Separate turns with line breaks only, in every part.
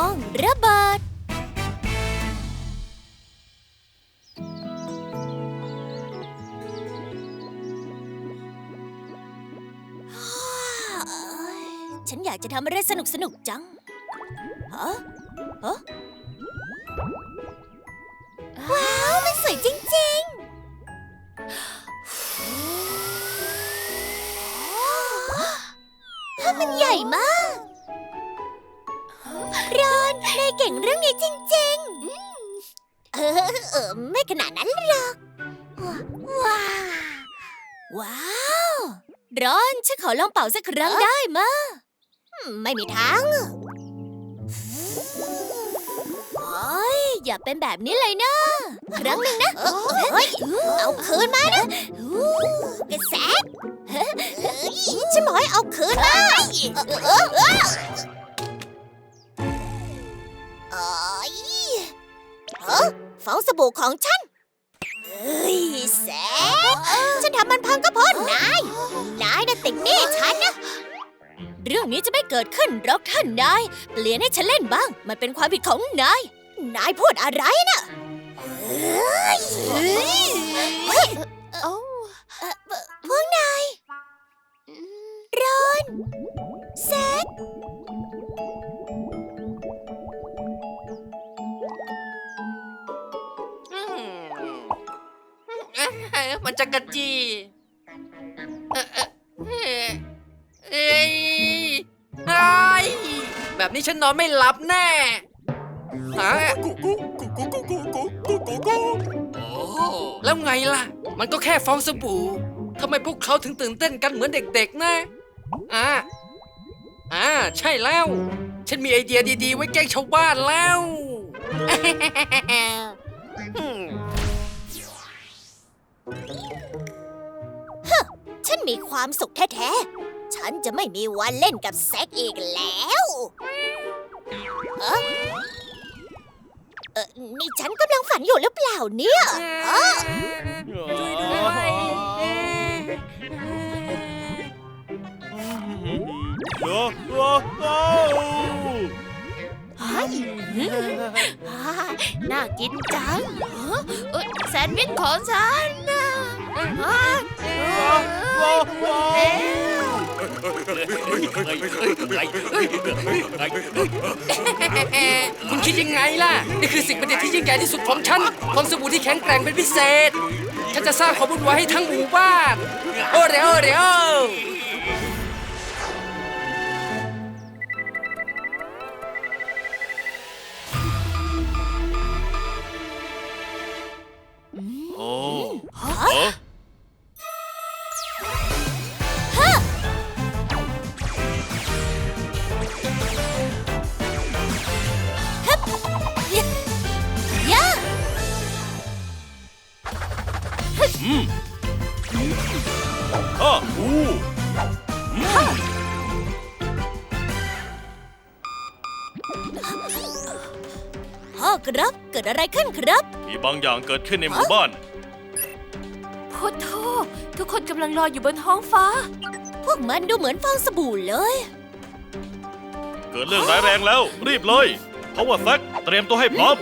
องระเบิด ฉันอยากจะทำอะไรสนุกสนุกๆจังฮะฮะว้าว มันสวยจริงๆถ้ามันใหญ่มาก ออเออไม่ขนาดนั้นหรอก ว้าวว้าวรอนฉันขอลองเป่าสักครั้งได้มะอืมไม่มีทางอะโอ้ยอย่าเป็นแบบนี้เลยนะ ครั้งหนึ่งนะเฮ้ยเอาคืนมานะกระแสเฮ้ยฉันบอกให้เอาคืนมา สบู่ของฉัน เอ้ยแสฉันทำมันพังก็เพราะนาย นายน่ะติดหนี้ฉันนะ เรื่องนี้จะไม่เกิดขึ้นหรอกท่านนาย เปลี่ยนให้ฉันเล่นบ้าง มันเป็นความผิดของนาย นายพูดอะไรนะเฮ้ยเฮ้ยเอ้าเอ่อพวกนายรอนแซด
มันจะกระจีเออเออเอ่อเอ้ยไอ้แบบนี้ฉันนอนไม่หลับแน่ฮะ
กุ๊กกุ๊กกุ๊กกุ๊กกุ๊กกุ๊กกุ๊กกุ๊กกุ๊ก
โอ้แล้วไงล่ะ มันก็แค่ฟองสบู่ทำไมพวกเขาถึงตื่นเต้นกันเหมือนเด็กๆนะอ่าอ่าใช่แล้ว ฉันมีไอเดียดีๆ ไว้แกล้งชาวบ้านแล้ว อืม
ฉันมีความสุขแท้ๆ ฉันจะไม่มีวันเล่นกับแซกอีกแล้วเอะเออนี่ฉันกำลังฝันอยู่หรือเปล่าเนี่ยเอ้อ
ช่วยด้วย
เออเออเออ
ฮ่าน่ากินจังเอ้ยแซนด์วิชของฉันนะฮ่า
เออ เออ
คุณคิดยังไงล่ะ นี่คือสิ่งประดิษฐ์ที่ยิ่งใหญ่ที่สุดของฉันฟองสบู่ที่แข็งแกร่งเป็นพิเศษ ฉันจะสร้างความวุ่นวายให้ทั้งหมู่บ้าน โอ้เรโอเรโอ
โอ้
ครับ เกิดอะไรขึ้นครับ
มีบางอย่างเกิดขึ้นในหมู่บ้าน
พุทโธทุกคนกำลังรออยู่บนท้องฟ้า พวกมันดูเหมือนฟองสบู่เลย
เกิดเรื่องร้ายแรงแล้ว รีบเลยเพราะว่าแซกเตรียมตัวให้พร้อม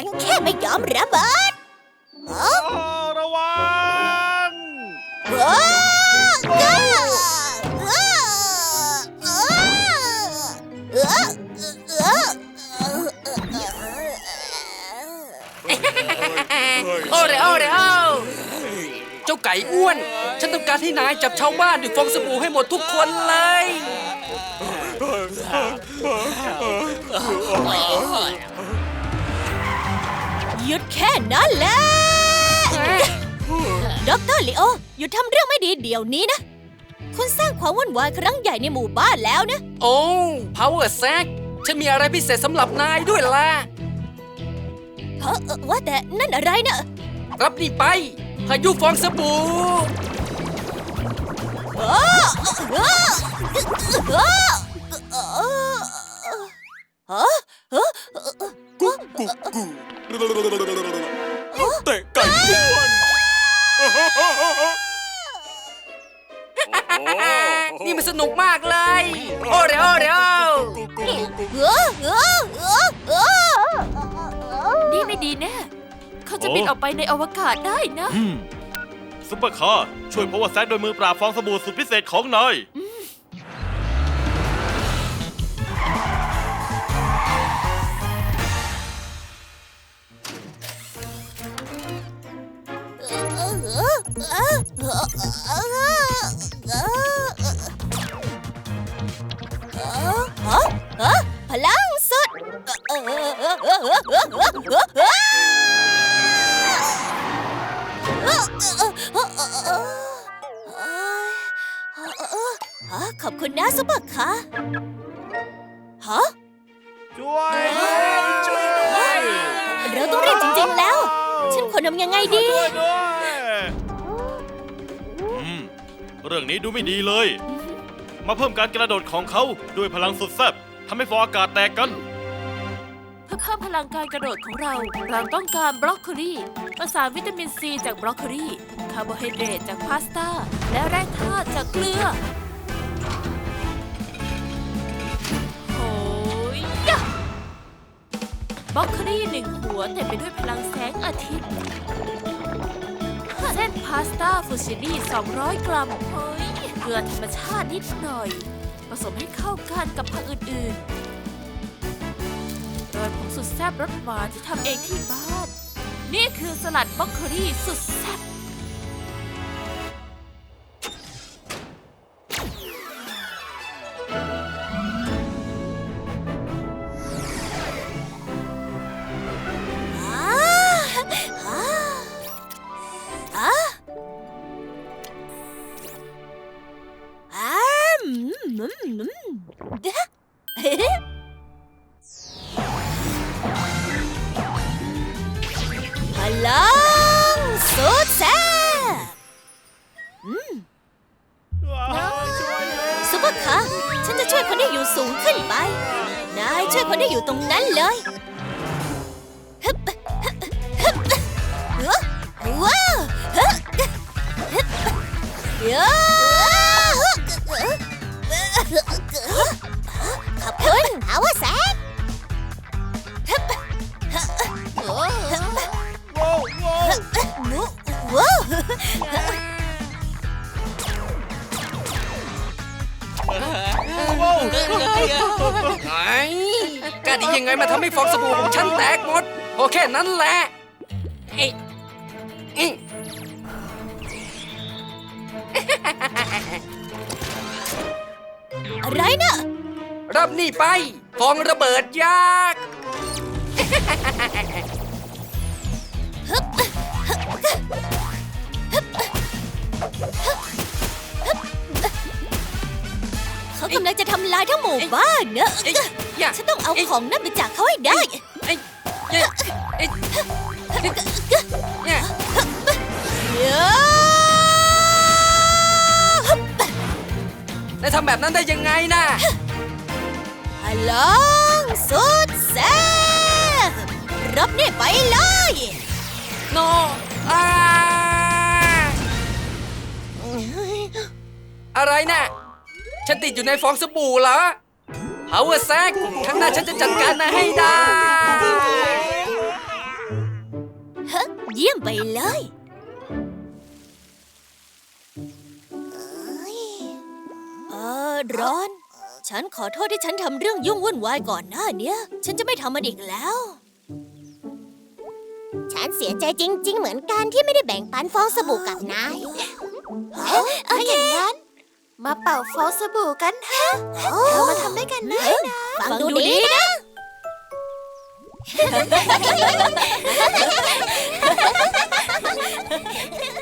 มันแค่
ไม่ยอมระเบิดเอ้า
ระวัง
เอ้าเอ้าเอ้าเอ้าเอ้าเอ้า
โอ้เรโอเรโอเจ้าไก่อ้วน ฉันต้องการให้นายจับชาวบ้านด้วยฟองสบู่ให้หมดทุกคนเลย
เห
ยุดแค่นั้นแหละด็อกเตอร์ลีโอหยุดทำเรื่องไม่ดีเดี๋ยวนี้นะ คุณสร้างความวุ่นวายครั้งใหญ่ในหมู่บ้านแล้วนะ
โอ้ power sack ฉันมีอะไรพิเศษสำหรับนายด้วยล่ะ
เฮ้อเอ่อว่าแต่นั่นอะไรนะ
รับนี่ไปพายุฟองสบู่
เอ้อเอ้อ
นี่
ไม่ดีแน่เขาจะบินออกไปในอวกาศได้นะ
อืมซุปเปอร์คาร์ช่วยพาวเวอร์แซกโดยมือปราบฟองสบู่สุดพิเศษของนาย
ขอบคุณนะซุปเปอร์คาร์ฮะ
ช่วยช่วยด้วย
เราต้องเรียนจริงๆแล้ว ฉันควรทำยังไงดี
ช่วยด้วยอืมเรื่องนี้ดูไม่ดีเลย มาเพิ่มการกระโดดของเขาด้วยพลังสุดแซ่บทำให้ฟองอากาศแตกกัน
เพื่อเพิ่มพลังการกระโดดของเรา เราต้องการบรอกโคลีประสานวิตามินซีจากบรอกโคลีคาร์โบไฮเดรตจากพาสต้า และแร่ธาตุจากเกลือ บรอกเครีหนึ่งหัวเต็มไปด้วยพลังแสงอาทิตย์ เส้นพาสต้าฟูชินี่ 200 กรัมเฮ้ยเกลือธรรมชาตินิดหน่อย ผสมให้เข้ากันกับผักอื่นๆโดยผงสุดแซ่บรสหวานที่ทำเองที่บ้าน นี่คือสลัดบล็อกเครี่สุดแซ่บ
พลังสุดแซ่บซุปเปอร์คาร์ฉันจะช่วยคนที่อยู่สูงขึ้นไป นายช่วยคนที่อยู่ตรงนั้นเลยฮึบฮึบฮึบฮึบว้าวฮึบฮึบเยอะ ขอบคุณเอาวแซก
ว้าวว้าว
ว้าว
ไอ้กล้าดียังไงมาทำให้ฟองสบู่ของฉันแตกหมดโอแค่นั้นแหละเอ้ยอื้อ
อะไรนะ
รับนี่ไปฟองระเบิดยักษ์
เขากำลังจะทำลายทั้งหมู่บ้านเนอะ
เอ้ยอย่า
ฉันต้องเอาของนั่นไปจากเขาให้ได้
เอ้ยเอ้ยเอ้ยเนี่ย
เยอะ
นายทำแบบนั้นได้ยังไงน่ะ
พลังสุดแซ่บรับนี่ไปเลย
โนอาอะไรน่ะ ฉันติดอยู่ในฟองสบู่เหรอ Power Sack ครั้งหน้าฉันจะจัดการนายให้ได้
ฮะเยี่ยมไปเลยเออร้อน ฉันขอโทษที่ฉันทำเรื่องยุ่งวุ่นวายก่อนหน้าเนี้ฉันจะไม่ทำมันอีกแล้ว ฉันเสียใจจริง ๆ เหมือนกันที่ไม่ได้แบ่งปันฟองสบู่กับนายถ้าอย่างนั้น
มาเป่าฟองสบู่กันฮะ
เรามาทำด้วยกันนะฟังดูดีนะ Ha ha ha ha ha!